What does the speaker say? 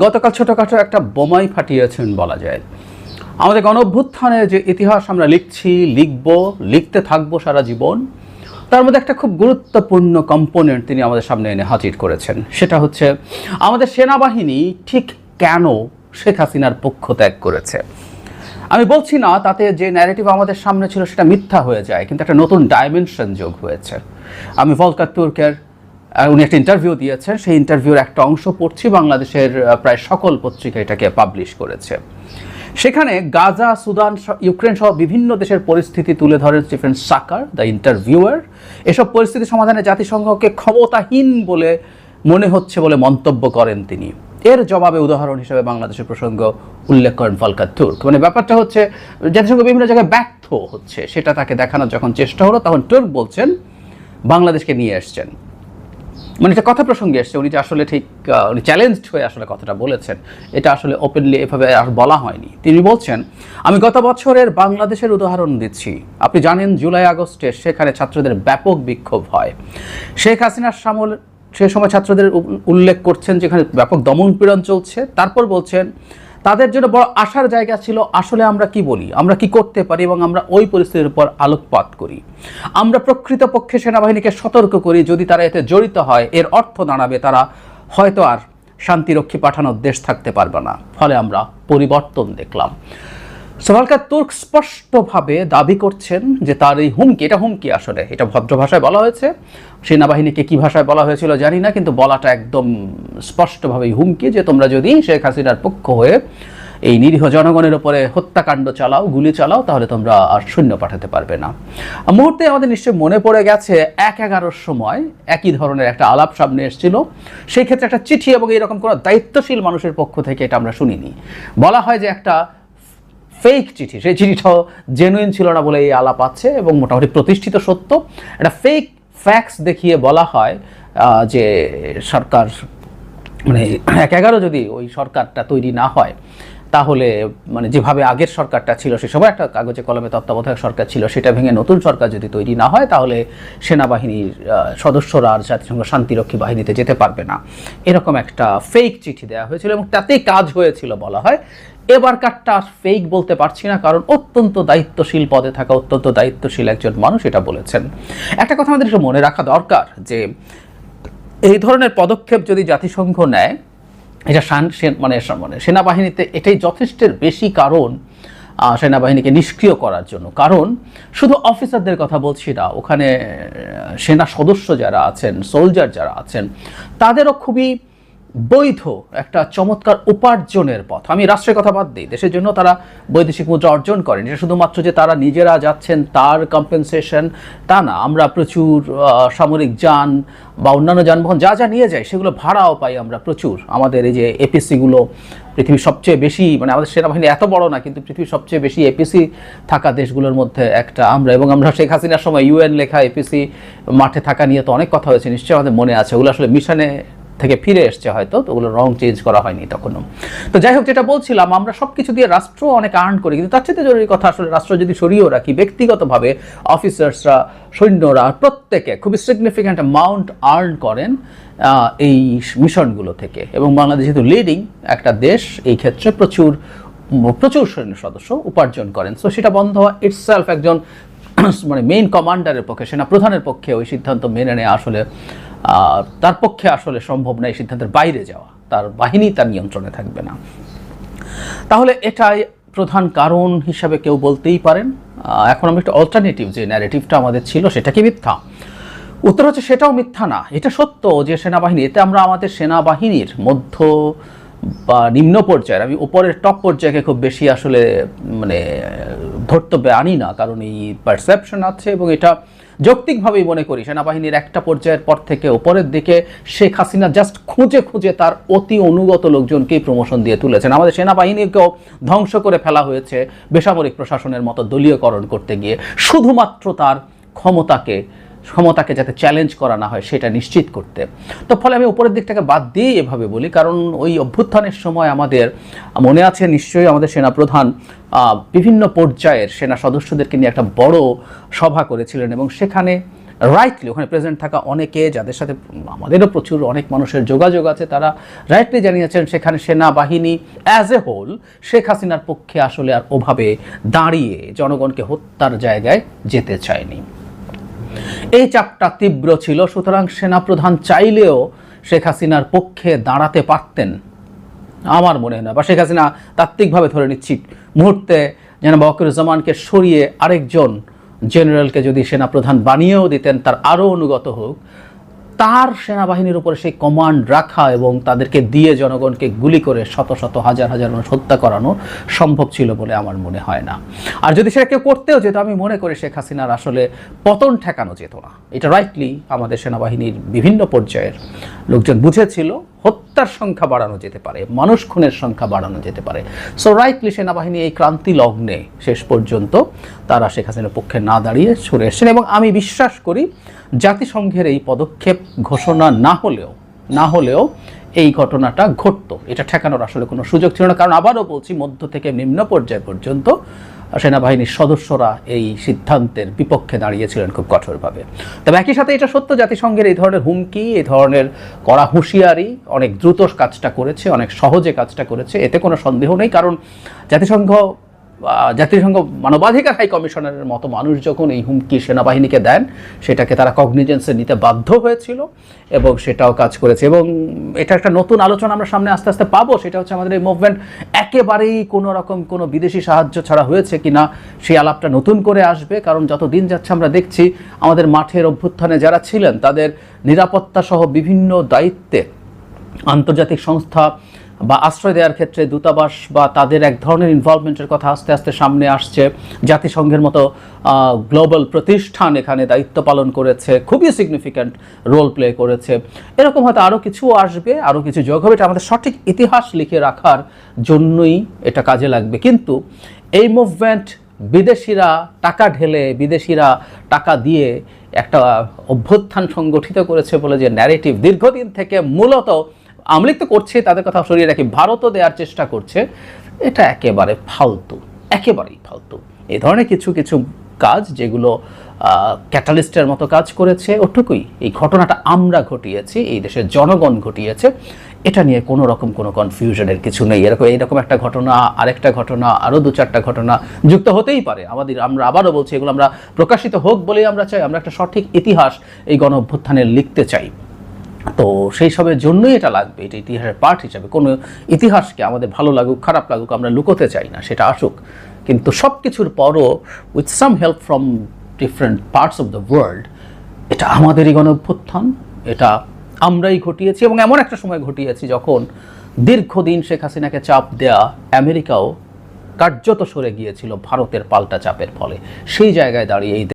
গতকাল ছোটোখাটো একটা বোমাই ফাটিয়েছেন বলা যায়। আমাদের গণ অভ্যুত্থানের যে ইতিহাস আমরা লিখছি, লিখব, লিখতে থাকব সারা জীবন, তার মধ্যে একটা খুব গুরুত্বপূর্ণ কম্পোনেন্ট তিনি আমাদের সামনে এনে হাজির করেছেন। সেটা হচ্ছে, আমাদের সেনাবাহিনী ঠিক কেন শেখ হাসিনার পক্ষ ত্যাগ করেছে? আমি বলছি না তাতে যে ন্যারেটিভ আমাদের সামনে ছিল সেটা মিথ্যা হয়ে যায়, কিন্তু একটা নতুন ডাইমেনশন যোগ হয়েছে। আমি ভলকার তুর্কের উনি একটা ইন্টারভিউ দিয়েছেন। সেই ইন্টারভিউর একটা অংশ পড়ছি, বাংলাদেশের প্রায় সকল পত্রিকা এটাকে পাবলিশ করেছে। সেখানে গাজা, সুদান ইউক্রেন সহ বিভিন্ন দেশের পরিস্থিতি তুলে ধরেন স্টিফেন সাকার, দ্য ইন্টারভিউয়ার। এসব পরিস্থিতি সমাধানে জাতিসংঘকে ক্ষমতাহীন বলে মনে হচ্ছে বলে মন্তব্য করেন তিনি। এর জবাবে উদাহরণ হিসেবে বাংলাদেশের প্রসঙ্গ উল্লেখ করেন ফলকার তুর্ক। মানে ব্যাপারটা হচ্ছে, জাতিসংঘ বিভিন্ন জায়গায় ব্যর্থ হচ্ছে। সেটা তাকে দেখানোর যখন চেষ্টা হলো, তখন তুর্ক বলছেন, বাংলাদেশকে নিয়ে এসছেন। মানে এটা কথা প্রসঙ্গে এসছে, উনি যে আসলে ঠিক উনি চ্যালেঞ্জড হয়ে আসলে কথাটা বলেছেন, এটা আসলে ওপেনলি এভাবে আর বলা হয়নি। তিনি বলছেন, আমি গত বছরের বাংলাদেশের উদাহরণ দিচ্ছি। আপনি জানেন জুলাই আগস্টে সেখানে ছাত্রদের ব্যাপক বিক্ষোভ হয়। শেখ হাসিনার সামল, সে সময় ছাত্রদের উল্লেখ করছেন যেখানে ব্যাপক দমন পীড়ন চলছে। তারপর বলছেন তাদের জন্য বড় আশার জায়গা ছিল, আসলে আমরা কি বলি? আমরা কি করতে পারি এবং আমরা ওই পরিস্থিতির উপর আলোকপাত করি। আমরা প্রকৃতপক্ষে সেনাবাহিনীকে সতর্ক করি, যদি তারা এতে জড়িত হয়, এর অর্থ দাঁড়াবে, তারা হয়তো আর শান্তিরক্ষী পাঠানোর দেশ থাকতে পারবে না। ফলে আমরা পরিবর্তন দেখলাম। সোভালকার তুর্ক স্পষ্টভাবে দাবি করছেন যে তার এই হুমকি, এটা হুমকি আসলে, এটা ভদ্র ভাষায় বলা হয়েছে। সেনাবাহিনীকে কি ভাষায় বলা হয়েছিল জানি না, কিন্তু বলাটা একদম স্পষ্টভাবেই হুমকি যে তোমরা যদি শেখ হাসিনার পক্ষ হয়ে এই নিরীহ জনগণের উপরে হত্যাকাণ্ড চালাও, গুলি চালাও, তাহলে তোমরা আর সৈন্য পাঠাতে পারবে না। মুহূর্তে আমাদের নিশ্চয়ই মনে পড়ে গেছে, এক এগারোর সময় একই ধরনের একটা আলাপ সামনে এসেছিল। সেই ক্ষেত্রে একটা চিঠি এবং এরকম কোনো দায়িত্বশীল মানুষের পক্ষ থেকে এটা আমরা শুনিনি। বলা হয় যে একটা ফেক চিঠি। সেই চিঠিটাও জেনুইন ছিল না বলে এই আলাপ আছে এবং মোটামুটি প্রতিষ্ঠিত সত্য। একটা ফেক ফ্যাক্স দেখিয়ে বলা হয় যে সরকার মানে এক এগারো যদি ওই সরকারটা তৈরি না হয়, তাহলে মানে যেভাবে আগের সরকারটা ছিল, সে সময় একটা কাগজে কলমে তত্ত্বাবধায়ক সরকার ছিল, সেটা ভেঙে নতুন সরকার যদি তৈরি না হয়, তাহলে সেনাবাহিনীর সদস্যরা আর জাতিসংঘ শান্তিরক্ষী বাহিনীতে যেতে পারবে না। এরকম একটা ফেক চিঠি দেওয়া হয়েছিল এবং তাতেই কাজ হয়েছিল বলা হয়। এবারকারটা ফেক বলতে পারছি না, কারণ অত্যন্ত দায়িত্বশীল পদে থাকা অত্যন্ত দায়িত্বশীল একজন মানুষ এটা বলেছেন। একটা কথা আমাদের মনে রাখা দরকার যে এই ধরনের পদক্ষেপ যদি জাতিসংঘ নেয়, এটা মানে মানে সেনাবাহিনীতে এটাই যথেষ্টের বেশি কারণ সেনাবাহিনীকে নিষ্ক্রিয় করার জন্য। কারণ শুধু অফিসারদের কথা বলছি না, ওখানে সেনা সদস্য যারা আছেন সোলজার যারা আছেন, তাদেরও খুবই বৈধ একটা চমৎকার উপার্জনের পথ। আমি রাষ্ট্রের কথা বাদ দিই, দেশের জন্য তারা বৈদেশিক মুদ্রা অর্জন করেন। এটা শুধুমাত্র যে তারা নিজেরা যাচ্ছেন তার কম্পেনসেশন তা না, আমরা প্রচুর সামরিক যান বা অন্যান্য যানবাহন যা যা নিয়ে যাই, সেগুলো ভাড়াও পাই আমরা প্রচুর। আমাদের এই যে এপিসিগুলো পৃথিবীর সবচেয়ে বেশি মানে আমাদের সেনাবাহিনী এত বড় না, কিন্তু পৃথিবীর সবচেয়ে বেশি এপিসি থাকা দেশগুলোর মধ্যে একটা আমরা। এবং আমরা শেখ হাসিনার সময় ইউএন লেখা এপিসি মাঠে থাকা নিয়ে তো অনেক কথা হয়েছে, নিশ্চয়ই আমাদের মনে আছে। ওগুলো আসলে মিশনে থেকে ফিরে এসছে হয়তো, তো ওগুলো রং চেঞ্জ করা হয়নি তখনও। তো যাই হোক, যেটা বলছিলাম, আমরা সব কিছু দিয়ে রাষ্ট্র অনেক আর্ন করি, কিন্তু তার চেয়ে জরুরি কথা আসলে রাষ্ট্র যদি সরিয়েও রাখি, ব্যক্তিগতভাবে অফিসার্সরা সৈন্যরা প্রত্যেকে খুবই সিগনিফিক্যান্ট অ্যামাউন্ট আর্ন করেন এই মিশনগুলো থেকে। এবং বাংলাদেশ যেহেতু লিডিং একটা দেশ, এই ক্ষেত্রে প্রচুর প্রচুর সৈন্য সদস্য উপার্জন করেন। সো সেটা বন্ধ হওয়া ইটসেলফ একজন মানে মেইন কমান্ডারের পক্ষে, সেনা প্রধানের পক্ষে ওই সিদ্ধান্ত মেনে নেওয়া আসলে তার পক্ষে আসলে সম্ভব না এই সিদ্ধান্তের বাইরে যাওয়া। তার বাহিনী তার নিয়ন্ত্রণে থাকবে না। তাহলে এটাই প্রধান কারণ হিসাবে কেউ বলতেই পারেন। এখন আমি একটা অল্টারনেটিভ যে ন্যারেটিভটা আমাদের ছিল, সেটা কি মিথ্যা? উত্তর হচ্ছে সেটাও মিথ্যা না। এটা সত্য যে সেনাবাহিনী, এতে আমরা আমাদের সেনাবাহিনীর মধ্য বা নিম্ন পর্যায়ের, আমি উপরের টপ পর্যায়কে খুব বেশি আসলে মানে ধর্তব্যে আনি না, কারণ এই পারসেপশন আছে এবং এটা যৌক্তিকভাবেই মনে করি, সেনাবাহিনীর একটা পর্যায়ের পর থেকে ওপরের দিকে শেখ হাসিনা জাস্ট খুঁজে খুঁজে তার অতি অনুগত লোকজনকেই প্রমোশন দিয়ে তুলেছেন। আমাদের সেনাবাহিনীকেও ধ্বংস করে ফেলা হয়েছে বেসামরিক প্রশাসনের মতো দলীয়করণ করতে গিয়ে। শুধুমাত্র তার ক্ষমতাকে ক্ষমতাকে যাতে চ্যালেঞ্জ করা না হয়, সেটা নিশ্চিত করতে। তো ফলে আমি উপরের দিকটাকে বাদ দিয়ে এভাবে বলি, কারণ ওই অভ্যুত্থানের সময় আমাদের, মনে আছে নিশ্চয়ই আমাদের সেনাপ্রধান বিভিন্ন পর্যায়ের সেনা সদস্যদেরকে নিয়ে একটা বড় সভা করেছিলেন এবং সেখানে রাইটলি ওখানে প্রেজেন্ট থাকা অনেকে যাদের সাথে, আমাদেরও প্রচুর অনেক মানুষের যোগাযোগ আছে, তারা রাইটলি জানিয়েছেন সেখানে সেনাবাহিনী অ্যাজ এ হোল শেখ হাসিনার পক্ষে আসলে আর ওভাবে দাঁড়িয়ে জনগণকে হত্যার জায়গায় যেতে চায়নি। এই চাপটা তীব্র ছিল, সুতরাং সেনাপ্রধান চাইলেও শেখ হাসিনার পক্ষে দাঁড়াতে পারতেন। আমার মনে হয় না, বা শেখ হাসিনা তাত্ত্বিকভাবে ধরে নিচ্ছি, মুহূর্তে যেন বকরুজ্জামানকে সরিয়ে আরেকজন জেনারেলকে যদি সেনাপ্রধান বানিয়েও দিতেন, তার আরও অনুগত হোক। তার সেনাবাহিনীর উপরে সেই কমান্ড রাখা এবং তাদেরকে দিয়ে জনগণকে গুলি করে শত শত হাজার হাজার মানুষ হত্যা করানো সম্ভব ছিল বলে আমার মনে হয় না। আর যদি সেটা কেউ করতেও যেত, আমি মনে করি শেখ হাসিনার আসলে পতন ঠেকানো যেত না। এটা রাইটলি আমাদের সেনাবাহিনীর বিভিন্ন পর্যায়ের লোকজন বুঝেছিল। হত্যার সংখ্যা বাড়ানো যেতে পারে, মানুষ খুনের সংখ্যা বাড়ানো যেতে পারে। সো রাইটলি সেনাবাহিনী এই ক্রান্তি লগ্নে শেষ পর্যন্ত তারা শেখ হাসিনার পক্ষে না দাঁড়িয়ে সরে এসেছেন এবং আমি বিশ্বাস করি জাতিসংঘের এই পদক্ষেপ ঘোষণা না হলেও না হলেও এই ঘটনাটা ঘটতো। এটা ঠেকানোর আসলে কোনো সুযোগ ছিল না। কারণ আবারও বলছি, মধ্য থেকে নিম্ন পর্যায় পর্যন্ত সেনাবাহিনীর সদস্যরা এই সিদ্ধান্তের বিপক্ষে দাঁড়িয়েছিলেন খুব কঠোরভাবে। তবে একই সাথে এটা সত্য, জাতিসংঘের এই ধরনের হুমকি, এই ধরনের কড়া হুঁশিয়ারি অনেক দ্রুত কাজটা করেছে, অনেক সহজে কাজটা করেছে, এতে কোনো সন্দেহ নেই, কারণ জাতিসংঘ জাতিসংঘ মানবাধিকার হাই কমিশনারের মতো মানুষ যখন এই হুমকি সেনাবাহিনীকে দেন, সেটাকে তারা কগনিজেন্সে নিতে বাধ্য হয়েছিল এবং সেটাও কাজ করেছে। এবং এটা একটা নতুন আলোচনা আমরা সামনে আস্তে আস্তে পাবো, সেটা হচ্ছে আমাদের এই মুভমেন্ট একেবারেই কোনো রকম কোনো বিদেশি সাহায্য ছাড়া হয়েছে কিনা, সেই আলাপটা নতুন করে আসবে। কারণ যত দিন যাচ্ছে আমরা দেখছি, আমাদের মাঠের অভ্যুত্থানে যারা ছিলেন, তাদের নিরাপত্তা সহ বিভিন্ন দায়িত্বে আন্তর্জাতিক সংস্থা বা আশ্রয় দেওয়ার ক্ষেত্রে দূতাবাস বা তাদের এক ধরনের ইনভলভমেন্টের কথা আস্তে আস্তে সামনে আসছে। জাতিসংঘের মতো গ্লোবাল প্রতিষ্ঠান এখানে দায়িত্ব পালন করেছে, খুবই সিগনিফিক্যান্ট রোল প্লে করেছে। এরকম হয়তো আরও কিছু আসবে আরও কিছু যোগ হবে, এটা আমাদের সঠিক ইতিহাস লিখে রাখার জন্যই এটা কাজে লাগবে। কিন্তু এই মুভমেন্ট বিদেশিরা টাকা ঢেলে, বিদেশিরা টাকা দিয়ে একটা অভ্যুত্থান সংগঠিত করেছে বলে যে ন্যারেটিভ দীর্ঘদিন থেকে মূলত আমলিক তো করছে, তাদের কথা সরিয়ে রাখি ভারতও দেওয়ার চেষ্টা করছে। এটা একেবারে ফালতু, একেবারেই ফালতু। এই ধরনের কিছু কিছু কাজ যেগুলো ক্যাটালিস্টের মতো কাজ করেছে, ওটুকুই। এই ঘটনাটা আমরা ঘটিয়েছি, এই দেশের জনগণ ঘটিয়েছে। এটা নিয়ে কোনো রকম কোনো কনফিউশনের কিছু নেই। এরকম, এইরকম একটা ঘটনা, আরেকটা ঘটনা, আরও দু চারটা ঘটনা যুক্ত হতেই পারে। আমাদের, আমরা আবারও বলছি, এগুলো আমরা প্রকাশিত হোক বলেই আমরা চাই। আমরা একটা সঠিক ইতিহাস এই গণ অভ্যুত্থানের লিখতে চাই। তো সেই সবের জন্যই এটা লাগবে, এটা ইতিহাসের পার্ট হিসাবে। কোনো ইতিহাসকে আমাদের ভালো লাগুক, খারাপ লাগুক আমরা লুকোতে চাই না, সেটা আসুক। কিন্তু সব কিছুর পরও with some help from different parts of the world এটা আমাদেরই গণ অভ্যুত্থান এটা আমরাই ঘটিয়েছি এবং এমন একটা সময় ঘটিয়েছি যখন দীর্ঘদিন শেখ হাসিনাকে চাপ দেয়া আমেরিকাও কার্যত সরে গিয়েছিল ভারতের পাল্টা চাপের ফলে। সেই জায়গায় দাঁড়িয়ে এই